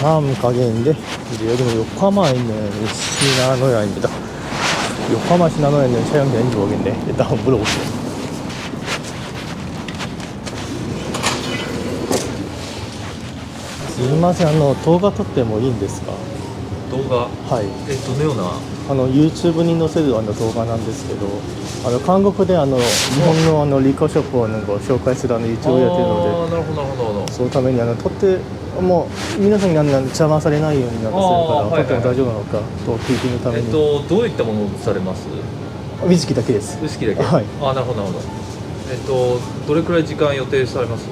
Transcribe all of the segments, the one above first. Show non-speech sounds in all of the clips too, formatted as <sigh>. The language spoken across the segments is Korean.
다음 가게인데 이제 여기는 요코하마에 있는 시나노야입니다. 요코하마 시나노에 있는 촬영 되는지 모르겠는데 일단 한번 물어볼게요. すみませんあの動画撮ってもいいんですか動画はいえどのようなあの YouTube に載せるあの動画なんですけどあの韓国であの日本のあのリコショップをなんか紹介するあの YouTube をやってるのであーなるほどなるほどなるほどそのためにあの撮って もう皆さんにあの邪魔されないようになんかするからはいはい大丈夫なのかと聞いてみるためえっに、とどういったものをされます？ウイスキーだけです。ウイスキーだけ？はい。あーなるほどなるほど。えっとどれくらい時間予定されます？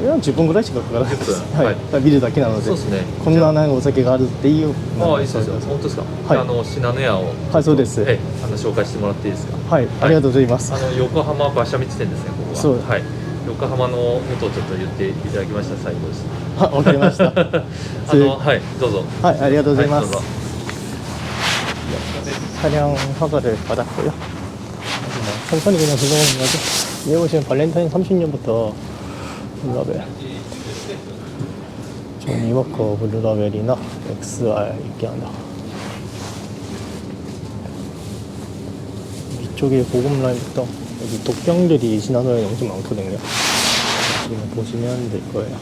いや10分ぐらいしかかからないです。10分？はい、はビールだけなので。そうですね。こんななんかお酒があるっていうああいいですよ本当ですか、はい。あの信濃屋を。はいそうです。ええあの紹介してもらっていいですか？はい、ありがとうございます。あの横浜馬車道店ですねここは。そう。はい横浜のことをちょっと言っていただきました最後ですあわかりましたあ<laughs> のはいどうぞはいありがとうございます、はいどうぞ 사냥 허가를 받았고요. 천천히 그냥 들어오는 거죠. 여기 보시면 발렌타인 30년부터 블루라벨. 존 이워커 블루라벨이나 XR 있게 한다. 이쪽에 고급 라인부터 여기 독병들이 지나노에 엄청 많거든요. 지금 보시면 될 거예요.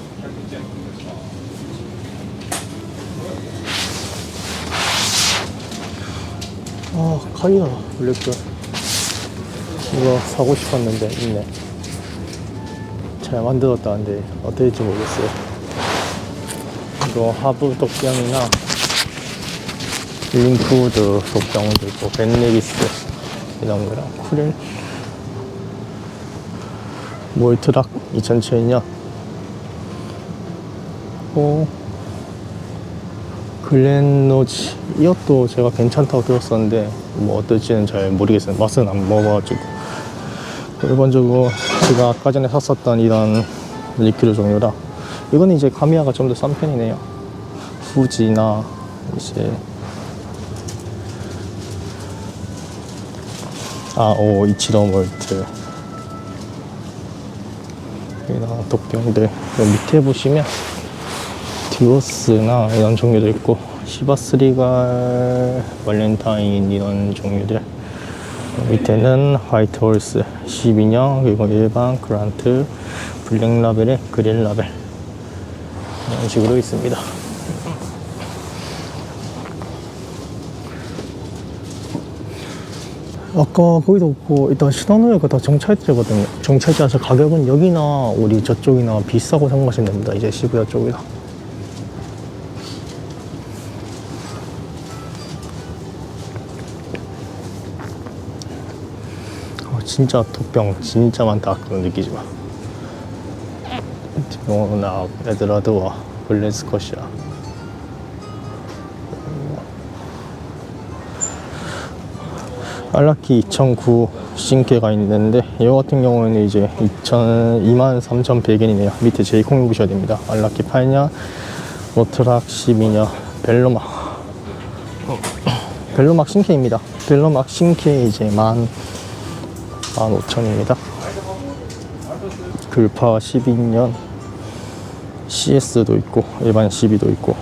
아 카리나 블랙별 이거 사고 싶었는데 있네 잘 만들었다는데 어떻게 될지 모르겠어요 이거 하부 독병이나 림푸드 독병도 있고 벤네기스 이런 거랑 쿠릴 몰트락 2007년 어 글렌노지 이것도 제가 괜찮다고 들었었는데 뭐 어떨지는 잘 모르겠어요 맛은 안 먹어가지고. 일반적으로 제가 아까 전에 샀었던 이런 리퀴드 종류라 이거는 이제 가미야가 좀 더 싼 편이네요. 후지나 이제 아오 이치로 몰트 이런 독병들 여기 밑에 보시면 디오스나 이런 종류도 있고 시바스리갈 발렌타인 이런 종류들. 밑에는 화이트 홀스 12년 그리고 일반 그란트 블랙 라벨의 그릴 라벨. 이런 식으로 있습니다 아까 거기도 없고 일단 신한우에가 다 정찰제거든요. 정찰제라서 가격은 여기나 우리 저쪽이나 비싸고 생각하시면 됩니다. 이제 시부야 쪽이나 어, 진짜 독병 진짜 많다. 그런 느끼지만 디모나 에드라드와. 블레스컷이야 알라키 2009 신캐가 있는데 이거 같은 경우에는 이제 2000, 23,100엔이네요. 밑에 제이콩 보셔야 됩니다. 알라키 8년 로트락 12년 벨로막. 벨로막 신캐입니다. 벨로막 신캐 이제 만 15,000입니다. 글파 12년 CS도 있고 일반 12도 있고.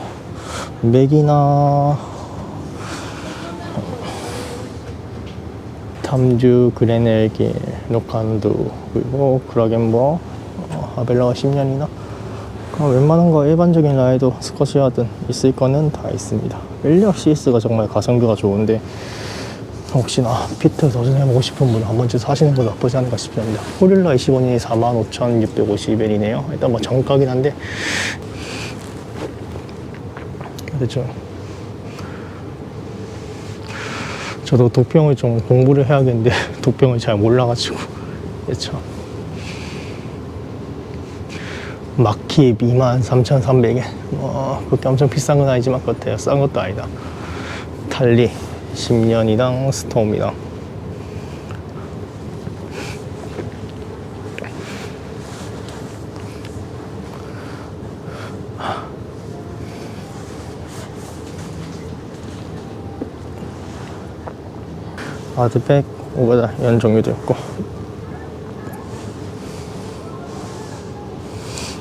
맥이나 탐주 그레넬길 노칸두 그리고 그라겐버 어, 아벨라가 10년이나? 웬만한 거 일반적인 라이도 스커시아든 있을 거는 다 있습니다. 인력 CS가 정말 가성비가 좋은데 혹시나 피트 도전해보고 싶은 분은 한 번쯤 사시는 거 나쁘지 않을까 싶습니다. 호릴라 20원이 45,650엔이네요. 일단 뭐 정가긴 한데. 그렇죠 저도 독병을 좀 공부를 해야겠는데 <laughs> 독병을 잘 몰라가지고 그렇죠 마킵 23,300엔 뭐 그렇게 엄청 비싼 건 아니지만 그렇대요 싼 것도 아니다. 달리 10년이당 스톰이당 아드백 오버다 이런 종류도 있고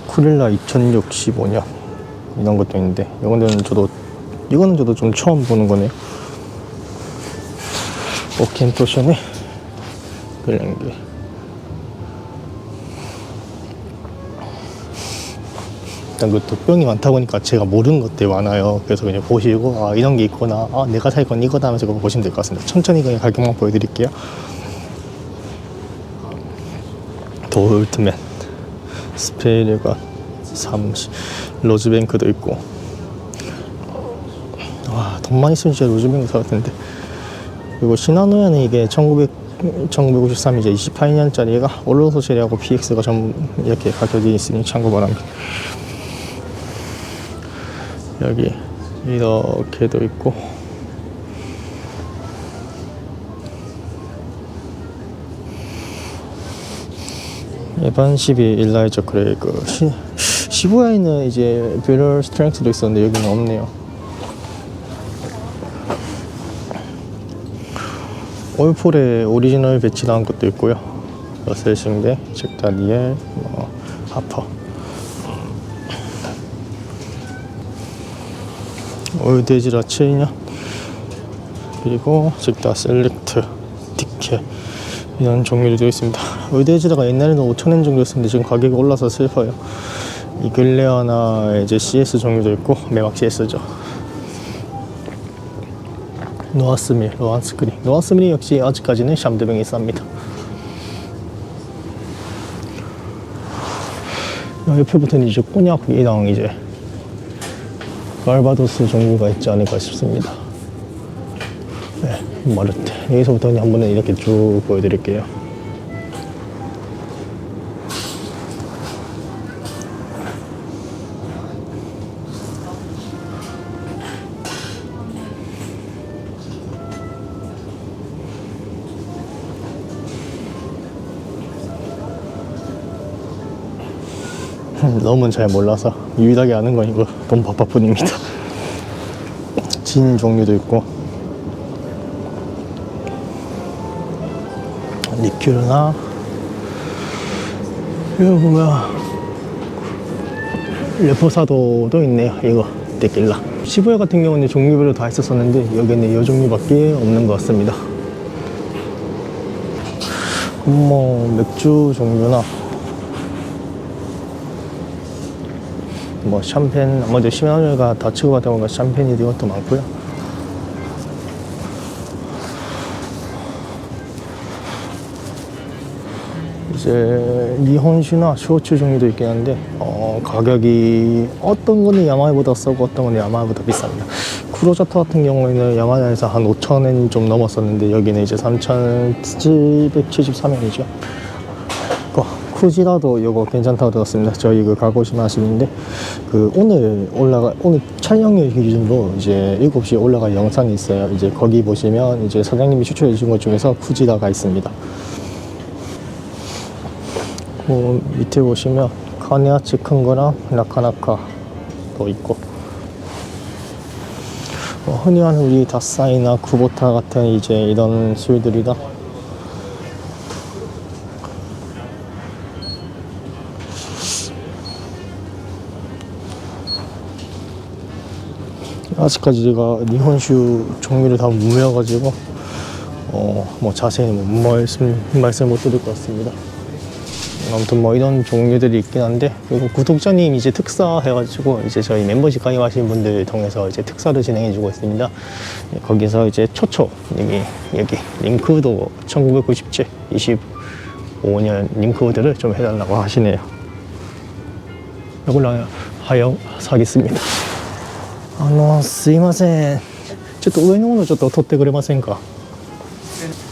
쿠릴라 2065년 이런 것도 있는데 이거는 저도 이거는 저도 좀 처음 보는 거네요. 오켄토션의 글랭게 일단 그 독병이 많다 보니까 제가 모르는 것들이 많아요. 그래서 그냥 보시고 아 이런 게 있구나. 아 내가 살 건 이거다 하면서 그거 보시면 될 것 같습니다. 천천히 그냥 가격만 보여드릴게요. 도울트맨 스페이르가 30 로즈뱅크도 있고 와돈 많이 쓰면 진짜 로즈뱅크 사갈 텐데 그리고 시나노야는 이게 1900 1953 이제 28년짜리가 올로소실하고 PX가 좀 이렇게 가격이 있으니 참고 바랍니다. 여기 이렇게도 있고. 에반 12 일라이저 크레이그 시, 시부야에는 이제 뷰럴 스트렝스도 있었는데 여기는 없네요. 올폴에 오리지널 배치한 것도 있고요. 러셀싱대, 잭다니엘, 뭐, 하퍼 올데지라 체이냐? 그리고 잭다 셀렉트 디케 이런 종류도 있습니다. 올데지라가 옛날에는 5천엔 정도였었는데 지금 가격이 올라서 슬퍼요. 이글레아나 이제 CS 종류도 있고 매막 CS죠. 노아스밀, 노아스크린. 노아스밀이 역시 아직까지는 샴드뱅이 쌉니다. 옆에부터는 이제 꼬냑 이랑 이제 발바도스 종류가 있지 않을까 싶습니다. 네, 마르테. 여기서부터 그냥 한번 이렇게 쭉 보여드릴게요. 너무 잘 몰라서 유일하게 아는 건 이거 돈 바빠뿐입니다. 진 종류도 있고 리큐르나 이거 보면 레포사도도 있네요. 이거 데킬라. 시부야 같은 경우는 종류별로 다 있었었는데 여기는 이 종류밖에 없는 것 같습니다. 뭐 맥주 종류나 뭐 샴페인 아무래도 시나리오가 다 치고받다 보니까 샴페인이 이것도 많고요. 이제 니혼슈나 쇼츠 종류도 있긴 한데 어, 가격이 어떤 거는 야마이보다 싸고 어떤 거는 야마이보다 비쌉니다. 쿠로자토 같은 경우에는 야마야에서 한 5천엔 좀 넘었었는데 여기는 이제 3,773엔이죠 거 쿠지라도 이거 괜찮다고 들었습니다. 저희 그 가고시마 하시는데 그 오늘 올라가 오늘 촬영일 기준으로 이제 7시에 올라갈 영상이 있어요. 이제 거기 보시면 이제 사장님이 추천해 주신 것 중에서 쿠지라가 있습니다. 그 밑에 보시면 카네아치 큰 거랑 나카나카도 있고 뭐 흔히 하는 우리 다사이나 쿠보타 같은 이제 이런 술들이다. 아직까지 제가 니혼슈 종류를 다못 외워가지고 어 뭐 자세히 뭐 말씀 말씀 못 드릴 것 같습니다. 아무튼 뭐 이런 종류들이 있긴 한데 그리고 구독자님 이제 특사 해가지고 이제 저희 멤버십 가입하신 분들 통해서 이제 특사를 진행해주고 있습니다. 예, 거기서 이제 초초 여기 여기 링크도 1997 25년 링크들을 좀 해달라고 하시네요. 이걸로 하여 사겠습니다. あのすいません。ちょっと上のものちょっと取ってくれませんか？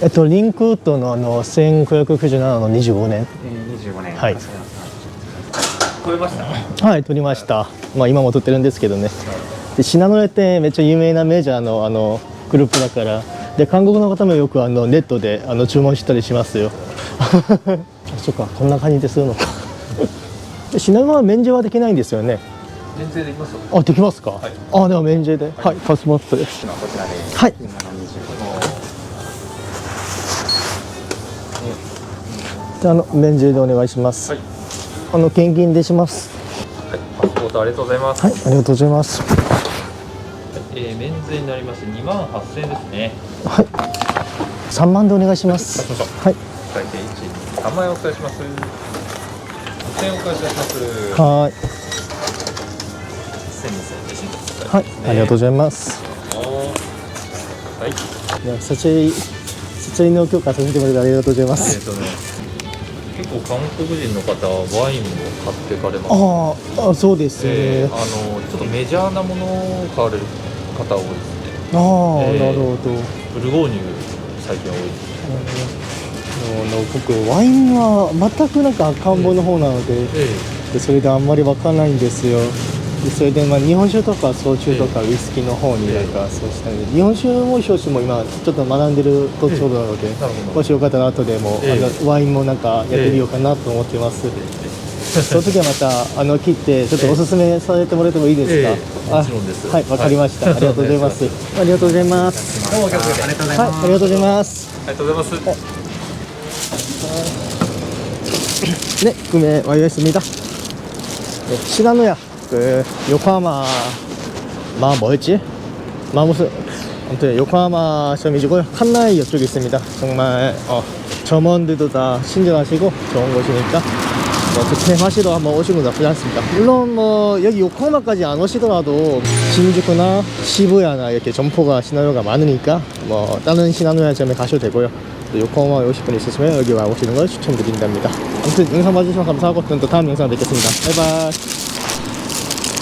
えっとリンクウッドのあの1997の25年。えー25年。はい。超えました？はい取りました。まあ今も取ってるんですけどね。で信濃屋ってめっちゃ有名なメジャーのあのグループだから。で韓国の方もよくあのネットであの注文したりしますよ。<laughs> あそっかこんな感じでするのか。で信濃は免税はできないんですよね全然できます？よあできますか、はい。あでは免税で。はい。パスポートで。す今こちらではい。今の25であの免税でお願いします、はい。あの献金でします。はい。パスポートありがとうございます。はいありがとうございます。えーメンズになりまして2万8000円ですね。はい。3万でお願いします。はい会計1、3万円お伝えします。2000円お返しします。はーいはいありがとうございますはい。いや撮影撮影の許可させてもらってありがとうございますえっ、とね、結構韓国人の方はワインも買ってかれます。あーあそうですねえーあのちょっとメジャーなものを買われる方多いですね。ああ、えーなるほどブルゴーニュ最近多いです。あの僕ワインは全くなんか赤ん坊の方なので,、えでそれであんまりわかんないんですよでそれでまあ日本酒とか焼酎とかウイスキーの方になんかそうしたんで日本酒も焼酎も今ちょっと学んでる途中なのでもしよかったら後でもあのワインもなんかやってみようかなと思ってます。<laughs> その時はまたあの切ってちょっとおすすめさせてもらってもいいですか？えー、はい、わかりました、ありがとうございま <laughs> す。ありがとうございます。どうもありがとうございます。ありがとうございます。ありがとうございます。ね、ごめん、わいわいすみだ。知らぬや。 그 요코하마 마 뭐였지? 마 무슨 아무튼 요코하마 시험이고요. 칸나이 이쪽에 있습니다. 정말 어, 점원들도 다 친절하시고 좋은 곳이니까 뭐 득템하시러 한번 오시는 건 나쁘지 않습니다. 물론 뭐 여기 요코하마까지 안 오시더라도 신주쿠나 시부야나 이렇게 점포가 시나노가 많으니까 뭐 다른 시나노야점에 가셔도 되고요. 또 요코하마 오실 분 있으시면 여기 와 오시는 걸 추천드린답니다. 아무튼 영상 봐주셔서 감사하고 저는 또 다음 영상 뵙겠습니다. 바이바이.